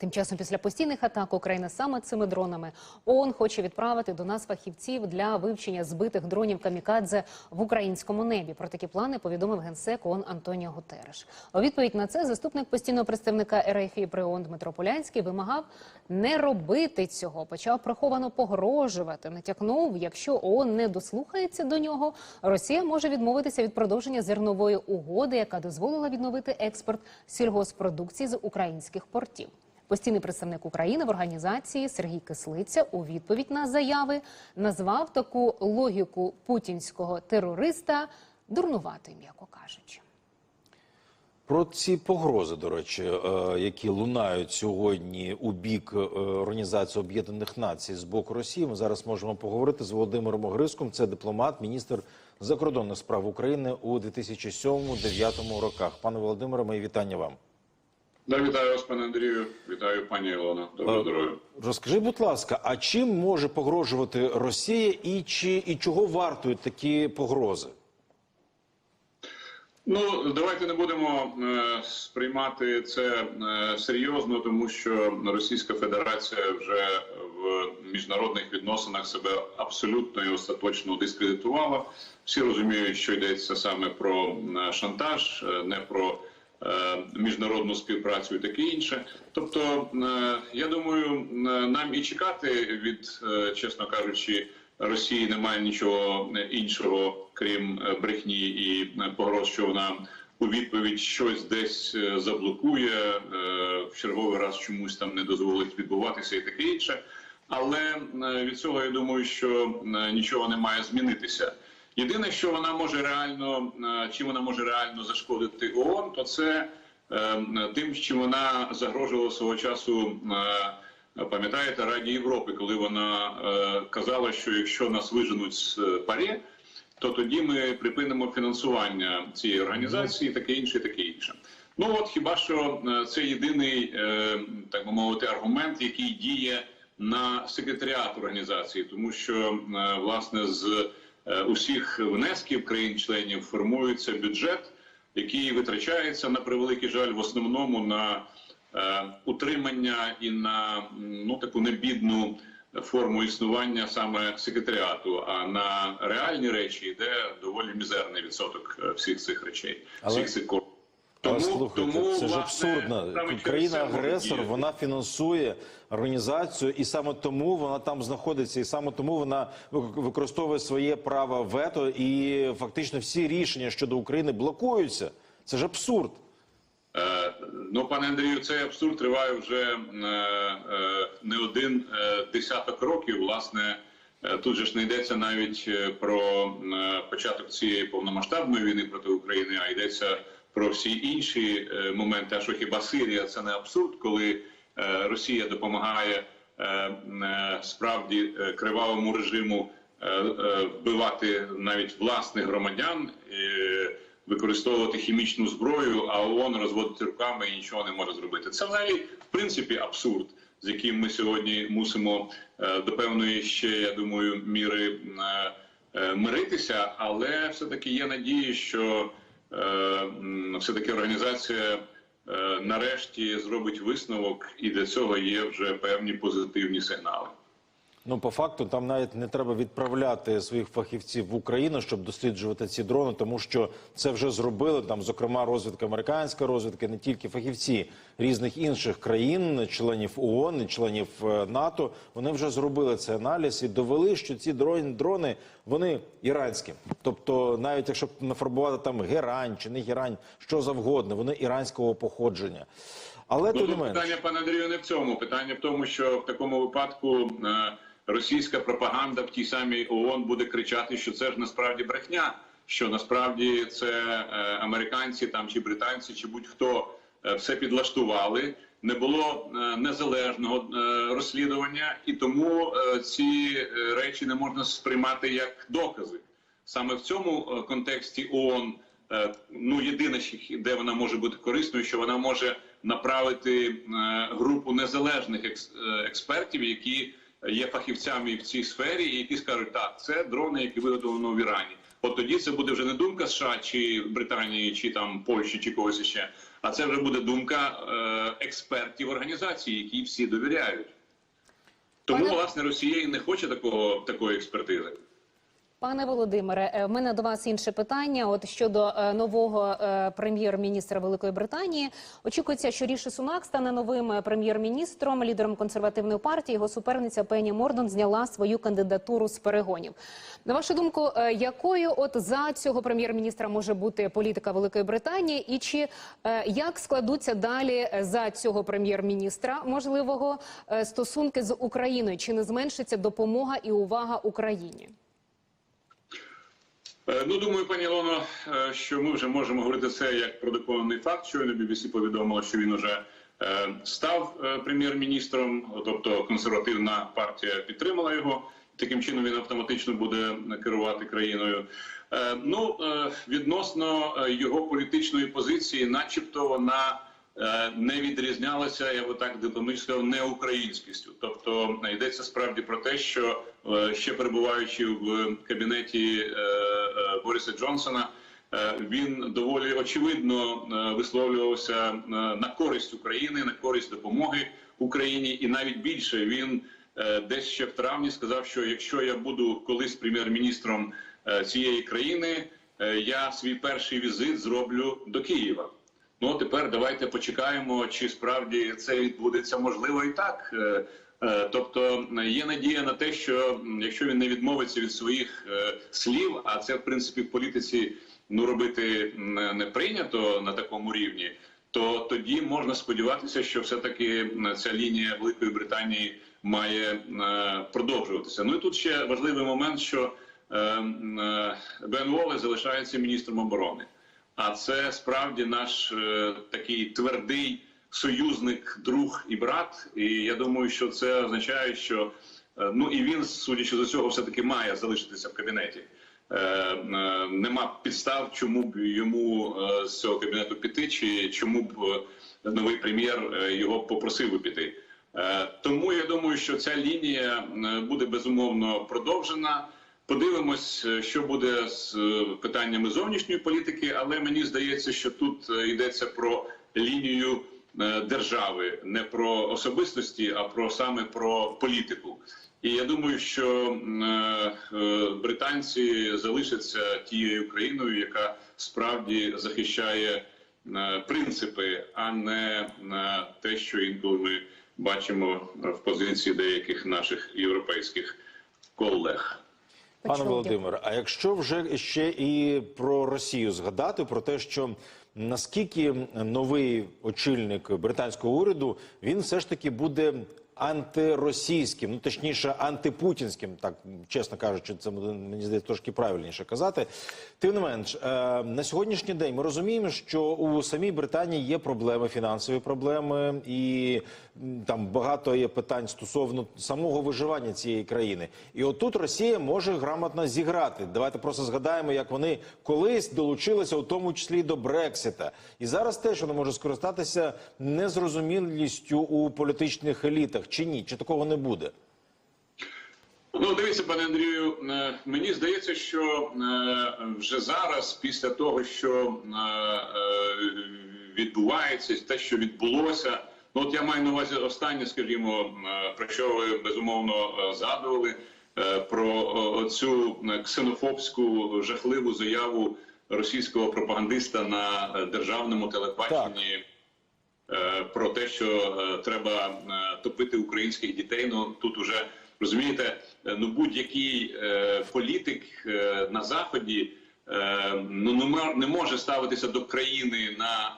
Тим часом, після постійних атак України саме цими дронами ООН хоче відправити до нас фахівців для вивчення збитих дронів камікадзе в українському небі. Про такі плани повідомив генсек ООН Антоніо Гутереш. У відповідь на це заступник постійного представника РФ при ООН Дмитро Полянський вимагав не робити цього. Почав приховано погрожувати. Натякнув, якщо ООН не дослухається до нього, Росія може відмовитися від продовження зернової угоди, яка дозволила відновити експорт сільгоспродукції з українських портів. Постійний представник України в організації Сергій Кислиця у відповідь на заяви назвав таку логіку путінського терориста дурнуватою, м'яко кажучи. Про ці погрози, до речі, е, які лунають сьогодні у бік е, Організації Об'єднаних Націй з боку Росії. Ми зараз можемо поговорити з Володимиром Огриском. Це дипломат, міністр закордонних справ України у 2007-2009 роках. Пане Володимире, мої вітання вам. Да, вітаю вас, пане Андрію. Вітаю, пані Ілона. Доброго здоров'я. Розкажи, будь ласка, а чим може погрожувати Росія і чи і чого вартують такі погрози? Ну давайте не будемо е, сприймати це е, серйозно, тому що Російська Федерація вже в міжнародних відносинах себе абсолютно і остаточно дискредитувала. Всі розуміють, що йдеться саме про е, шантаж, е, не про е, міжнародну співпрацю і таке інше. Тобто, е, я думаю, е, нам і чекати від, е, чесно кажучи. Росії немає нічого іншого, крім е, брехні і е, погроз, що вона у відповідь щось десь е, заблокує е, в черговий раз чомусь там не дозволить відбуватися і таке інше. Але е, від цього я думаю, що е, нічого не має змінитися. Єдине, що вона може реально, е, чим вона може реально зашкодити ООН, то це е, тим, чим вона загрожувала свого часу. е, Пам'ятаєте Раді Європи, коли вона казала, що якщо нас виженуть з парі, то тоді ми припинимо фінансування цієї організації, таке інше, таке інше. Ну от хіба що це єдиний, так би мовити, аргумент, який діє на секретаріат організації, тому що власне з усіх внесків країн-членів формується бюджет, який витрачається на превеликий жаль в основному на е, утримання і на ну таку небідну форму існування саме секретаріату. А на реальні речі йде доволі мізерний відсоток е, всіх цих речей, всіх цих коштів. Але слухайте, це ж абсурдно. Країна-агресор вона фінансує організацію, і саме тому вона там знаходиться, і саме тому вона використовує своє право вето, і фактично всі рішення щодо України блокуються. Це ж абсурд. Е, Ну, пане Андрію, цей абсурд триває вже е, е, не один е, десяток років. Власне, е, тут же ж не йдеться навіть е, про е, початок цієї повномасштабної війни проти України, а йдеться про всі інші е, моменти. А що хіба Сирія це не абсурд, коли е, Росія допомагає е, справді кривавому режиму вбивати навіть власних громадян. використовувати хімічну зброю, а ООН розводити руками і нічого не може зробити. Це взагалі в принципі абсурд, з яким ми сьогодні мусимо до певної ще, я думаю, міри миритися, але все таки є надії, що е, м, все таки організація. е, Нарешті зробить висновок, і для цього є вже певні позитивні сигнали. Ну, по факту, там навіть не треба відправляти своїх фахівців в Україну, щоб досліджувати ці дрони, тому що це вже зробили там, зокрема, розвідка американська розвідка, не тільки фахівці різних інших країн, членів ООН, членів е, НАТО. Вони вже зробили цей аналіз і довели, що ці дрони, дрони вони іранські. Тобто, навіть якщо нафарбувати там герань чи не герань, що завгодно, вони іранського походження. Але Ну, тут менш. питання, пане Андрію, не в цьому. Питання в тому, що в такому випадку е, російська пропаганда в тій самій ООН буде кричати, що це ж насправді брехня, що насправді це е, американці там чи британці, чи будь-хто е, все підлаштували. Не було е, незалежного розслідування, і тому ці речі не можна сприймати як докази. Саме в цьому контексті ООН ну єдине, де вона може бути корисною, що вона може направити групу незалежних експертів, які є фахівцями в цій сфері, і які скажуть, так, це дрони, які виготовлено в Ірані. От тоді це буде вже не думка США чи Британії, чи там Польщі, чи когось ще, а це вже буде думка е, експертів організації, які всі довіряють. Тому, Пане- власне, Росія і не хоче такого такої експертизи. Пане Володимире, е, в мене до вас інше питання. От щодо е, нового е, прем'єр-міністра Великої Британії, очікується, що Ріші Сунак стане новим прем'єр-міністром, лідером консервативної партії. Його суперниця Пенні Мордон зняла свою кандидатуру з перегонів. На вашу думку, якою от за цього прем'єр-міністра може бути політика Великої Британії, і чи як складуться далі за цього прем'єр-міністра можливого стосунки з Україною? Чи не зменшиться допомога і увага Україні? Е, Ну, думаю, пані Ілоно, е, що ми вже можемо говорити це як про доконаний факт. Щойно BBC повідомило, що він уже е, став прем'єр-міністром, тобто консервативна партія підтримала його. Таким чином він автоматично буде керувати країною. Ну відносно його політичної позиції, начебто, вона не відрізнялася, я би так дипломатично неукраїнськістю. Тобто йдеться справді про те, що ще перебуваючи в кабінеті Бориса Джонсона, е, він доволі очевидно е, висловлювався е, на користь України, на користь допомоги Україні, і навіть більше він десь ще в травні сказав, що якщо я буду колись прем'єр-міністром цієї країни, я свій перший візит зроблю до Києва. Ну тепер давайте почекаємо, чи справді це відбудеться можливо і так. Е, е, Тобто є надія на те, що якщо він не відмовиться від своїх е, слів, а це в принципі в політиці ну робити не прийнято на такому рівні, то тоді можна сподіватися, що все-таки м, ця лінія Великої Британії має е, продовжуватися. Ну і тут ще важливий момент, що е, е, Бен Воле залишається міністром оборони. А це справді наш е, такий твердий союзник, друг і брат. І я думаю, що це означає, що е, ну і він, судячи з усього, все таки має залишитися в кабінеті. Е, е, нема підстав, чому б йому з цього кабінету піти, чи чому б новий прем'єр його попросив би піти. Тому я думаю, що ця лінія буде безумовно продовжена. Подивимось, що буде з питаннями зовнішньої політики, але мені здається, що тут йдеться про лінію держави, не про особистості, а про саме про політику. І я думаю, що е, е, британці залишаться тією країною, яка справді захищає е, принципи, а не е, те, що інколи ми бачимо в позиції деяких наших європейських колег. Пане Почули. Володимире, а якщо вже ще і про Росію згадати, про те, що наскільки новий очільник британського уряду він все ж таки буде антиросійським, ну точніше антипутінським, так чесно кажучи, це мені здається трошки правильніше казати. Тим не менш, е, на сьогоднішній день ми розуміємо, що у самій Британії є проблеми, фінансові проблеми, і там багато є питань стосовно самого виживання цієї країни. І отут Росія може грамотно зіграти. Давайте просто згадаємо, як вони колись долучилися, у тому числі до Брексита. І зараз теж вона може скористатися незрозумілістю у політичних елітах. Чи ні? Чи такого не буде? Ну, дивіться, пане Андрію, е, мені здається, що е, вже зараз, після того, що е, відбувається, те, що відбулося, ну от я маю на увазі останнє, скажімо, про що ви безумовно згадували, про цю ксенофобську жахливу заяву російського пропагандиста на державному телебаченні. Е, про те, що е, треба е, топити українських дітей. Ну тут уже розумієте, ну будь-який політик на заході. Ну не може ставитися до країни на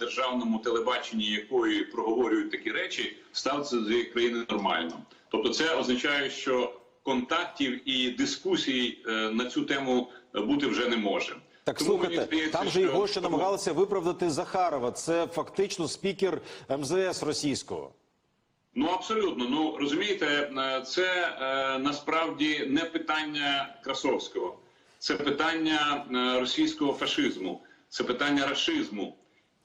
державному телебаченні, якої проговорюють такі речі, ставитися до країни нормально. Тобто, це означає, що контактів і дискусій на цю тему бути вже не може. Так Тому слухайте, здається, там же його ще намагалися виправдати Захарова. Це фактично спікер МЗС російського. Ну абсолютно. Ну розумієте, е, це е, насправді не питання Красовського, це питання е, російського фашизму, це питання рашизму.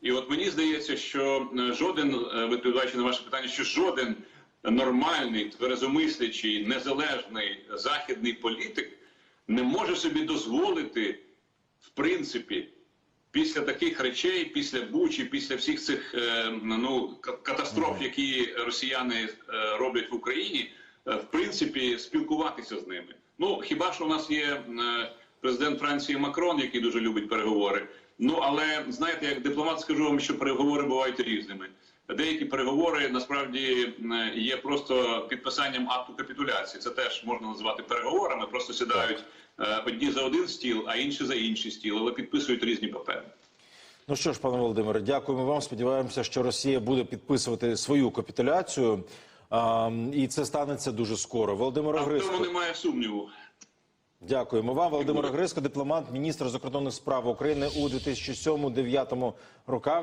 І от мені здається, що е, жоден, е, відповідаючи на ваше питання, що жоден нормальний, тверезомислячий, незалежний західний політик не може собі дозволити, в принципі, після таких речей, після Бучі, після всіх цих е, ну ка- катастроф, які росіяни е, роблять в Україні, е, в принципі, спілкуватися з ними. Ну хіба що у нас є е, президент Франції Макрон, який дуже любить переговори. Ну але знаєте, як дипломат скажу вам, що переговори бувають різними. Деякі переговори насправді є просто підписанням акту капітуляції. Це теж можна назвати переговорами. Просто сідають е, одні за один стіл, а інші за інший стіл, але підписують різні папери. Ну що ж, пане Володимире, дякуємо вам. Сподіваємося, що Росія буде підписувати свою капітуляцію, а, і це станеться дуже скоро. Володимир Огриско, цьому немає сумніву. дякуємо вам. Володимир Огриско, дипломат, міністр закордонних справ України у 2007-2009 роках.